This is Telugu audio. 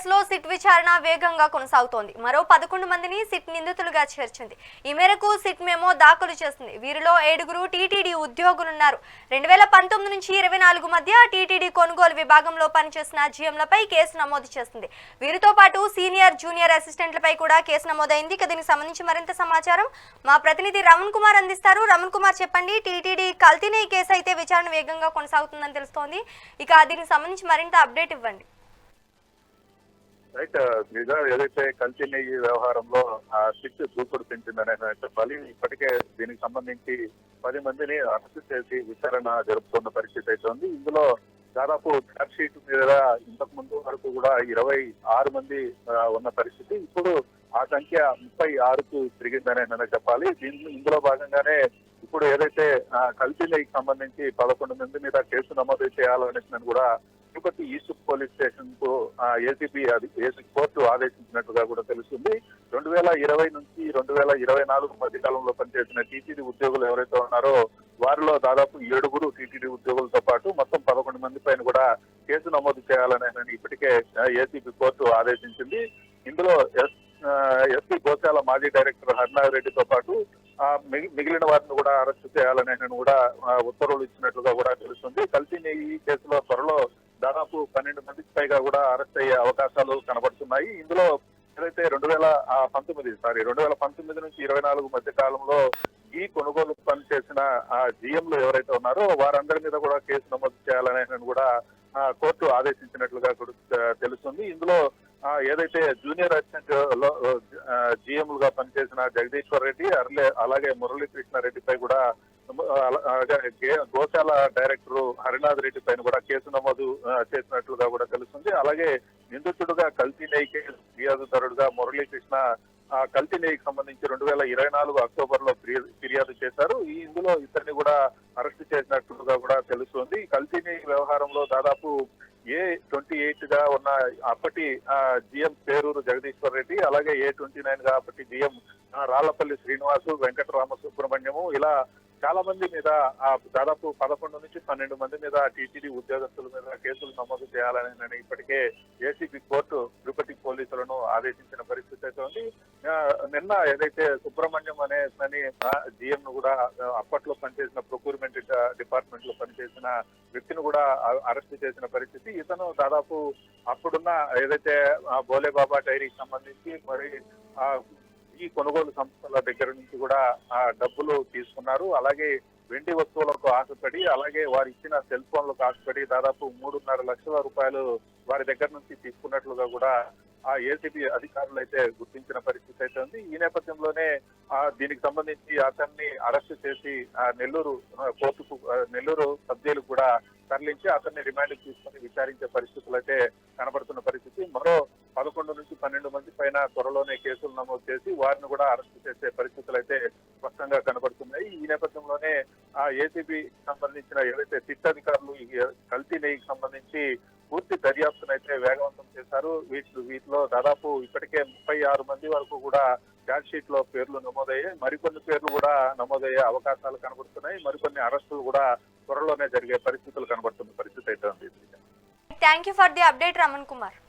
కేసులో సిట్ విచారణ వేగంగా కొనసాగుతోంది. మరో పదకొండు మందిని సిట్ నిందితులుగా చేర్చింది. ఈ మేరకు సిట్ మేమో దాఖలు చేసింది. వీరిలో ఏడుగురు టీటీడీ ఉద్యోగులున్నారు. రెండు వేల పంతొమ్మిది నుంచి ఇరవై నాలుగు మధ్య టీటీడీ కొనుగోలు విభాగంలో పనిచేసిన జీఎంలపై కేసు నమోదు చేసింది. వీరితో పాటు సీనియర్ జూనియర్ అసిస్టెంట్లపై కూడా కేసు నమోదైంది. ఇక దీనికి సంబంధించి మరింత సమాచారం మా ప్రతినిధి రమణ్ కుమార్ అందిస్తారు. రమణ్ కుమార్ చెప్పండి టీటీడీ కల్తీనే కేసు అయితే విచారణ వేగంగా కొనసాగుతుందని తెలుస్తోంది. ఇక దీనికి సంబంధించి మరింత అప్డేట్ ఇవ్వండి. రైట్ నిజం ఏదైతే కల్తీ నెయ్యి వ్యవహారంలో ఆ సిట్ దూకుడు పెంచిందనే చెప్పాలి. ఇప్పటికే దీనికి సంబంధించి పది మందిని అరెస్ట్ చేసి విచారణ జరుపుతున్న పరిస్థితి అయితే ఉంది. ఇందులో దాదాపు ఛార్జ్ షీట్ మీద ఇంతకు ముందు వరకు కూడా ఇరవై ఆరు మంది ఉన్న పరిస్థితి. ఇప్పుడు ఆ సంఖ్య ముప్పై ఆరుకు తిరిగిందనే నేను చెప్పాలి. దీని ఇందులో భాగంగానే ఇప్పుడు ఏదైతే ఆ, నెయ్యికి సంబంధించి పదకొండు మంది మీద కేసు నమోదు చేయాలనేసి కూడా తిరుపతి ఈస్ట్ పోలీస్ స్టేషన్కు ఏసీబీ అది ఏసీ కోర్టు ఆదేశించినట్టుగా కూడా తెలుస్తుంది. రెండు వేల ఇరవై నుంచి రెండు వేల ఇరవై నాలుగు మధ్య కాలంలో పనిచేసిన టీటీడీ ఉద్యోగులు ఎవరైతే ఉన్నారో వారిలో దాదాపు ఏడుగురు టీటీడీ ఉద్యోగులతో పాటు మొత్తం పదకొండు మంది పైన కూడా కేసు నమోదు చేయాలని ఇప్పటికే ఏసీబీ కోర్టు ఆదేశించింది. ఇందులో ఎస్ ఎస్పీ గోశాల మాజీ డైరెక్టర్ హరినాథ్ రెడ్డితో పాటు ఆ, మిగిలిన వారిని కూడా అరెస్ట్ చేయాలని కూడా ఉత్తర్వులు ఇచ్చినట్లుగా కూడా తెలుస్తుంది. కలిసి ఈ కేసులో త్వరలో దాదాపు పన్నెండు మందికి పైగా కూడా అరెస్ట్ అయ్యే అవకాశాలు కనబడుతున్నాయి. ఇందులో ఏదైతే రెండు వేల పంతొమ్మిది సారీ రెండు వేల పంతొమ్మిది నుంచి ఇరవై నాలుగు మధ్య కాలంలో ఈ కొనుగోలు పనిచేసిన ఆ జిఎంలు ఎవరైతే ఉన్నారో వారందరి మీద కూడా కేసు నమోదు చేయాలని కూడా కోర్టు ఆదేశించినట్లుగా తెలుస్తుంది. ఇందులో ఏదైతే జూనియర్ అసిస్టెంట్లో జిఎంలుగా పనిచేసిన జగదీశ్వర్ రెడ్డి అర్లే అలాగే మురళీకృష్ణ రెడ్డిపై కూడా గోశాల డైరెక్టర్ హరినాథ్ రెడ్డి పైన కూడా కేసు నమోదు చేసినట్లుగా కూడా తెలుస్తుంది. అలాగే నిందితుడుగా కల్తీ నెయ్యి కేసు ఫిర్యాదుదారుడుగా మురళీకృష్ణ కల్తీ నెయ్యికి సంబంధించి రెండు వేల ఇరవై నాలుగు అక్టోబర్లో ఫిర్యాదు చేశారు. ఈ ఇందులో ఇద్దరిని కూడా అరెస్ట్ చేసినట్లుగా కూడా తెలుస్తుంది. కల్తీ నెయ్యి వ్యవహారంలో దాదాపు ఏ ట్వంటీ ఎయిట్గా ఉన్న అప్పటి జిఎం పేరూరు జగదీశ్వర్ రెడ్డి అలాగే ఏ ట్వంటీ నైన్గా అప్పటి జిఎం రాళ్ళపల్లి శ్రీనివాసు వెంకటరామ సుబ్రహ్మణ్యము ఇలా చాలా మంది మీద దాదాపు పదకొండు నుంచి పన్నెండు మంది మీద టీటీడీ ఉద్యోగస్తుల మీద కేసులు నమోదు చేయాలని నేను ఇప్పటికే ఏసీబీ కోర్టు తిరుపతి పోలీసులను ఆదేశించిన పరిస్థితి అయితే ఉంది. నిన్న ఏదైతే సుబ్రహ్మణ్యం అనే జిఎం ను కూడా అప్పట్లో పనిచేసిన ప్రొక్యూర్మెంట్ డిపార్ట్మెంట్లో పనిచేసిన వ్యక్తిని కూడా అరెస్ట్ చేసిన పరిస్థితి. ఇతను దాదాపు అప్పుడున్న ఏదైతే బోలేబాబా డైరీకి సంబంధించి మరి నుంచి ఈ కొనుగోలు సంస్థల దగ్గర నుంచి కూడా ఆ డబ్బులు తీసుకున్నారు. అలాగే వెండి వస్తువులకు ఆశపడి అలాగే వారు ఇచ్చిన సెల్ ఫోన్లకు ఆశపడి దాదాపు మూడున్నర లక్షల రూపాయలు వారి దగ్గర నుంచి తీసుకున్నట్లుగా కూడా ఆ ఏసీబీ అధికారులు అయితే గుర్తించిన పరిస్థితి అయితే ఉంది. ఈ నేపథ్యంలోనే ఆ దీనికి సంబంధించి అతన్ని అరెస్ట్ చేసి ఆ నెల్లూరు కోర్టుకు నెల్లూరు సబ్జీలు కూడా తరలించి అతన్ని రిమాండ్ తీసుకొని విచారించే పరిస్థితులు అయితే కనబడుతున్న పరిస్థితి. మరో పన్నెండు మంది పైన త్వరలోనే కేసులు నమోదు చేసి వారిని కూడా అరెస్ట్ చేసే పరిస్థితులు అయితే స్పష్టంగా కనబడుతున్నాయి. ఈ నేపథ్యంలోనే ఆ ఏసీబీ సంబంధించిన ఏవైతే సిట్ అధికారులు కల్తీ నెయ్యికి సంబంధించి పూర్తి దర్యాప్తును అయితే వేగవంతం చేశారు. వీటి వీటిలో దాదాపు ఇప్పటికే ముప్పై ఆరు మంది వరకు కూడా ఛార్జ్ షీట్లో పేర్లు నమోదయ్యాయి. మరికొన్ని పేర్లు కూడా నమోదయ్యే అవకాశాలు కనబడుతున్నాయి. మరికొన్ని అరెస్టులు కూడా త్వరలోనే జరిగే పరిస్థితులు కనబడుతున్న పరిస్థితి అయితే ఉంది. Thank you for the update Raman Kumar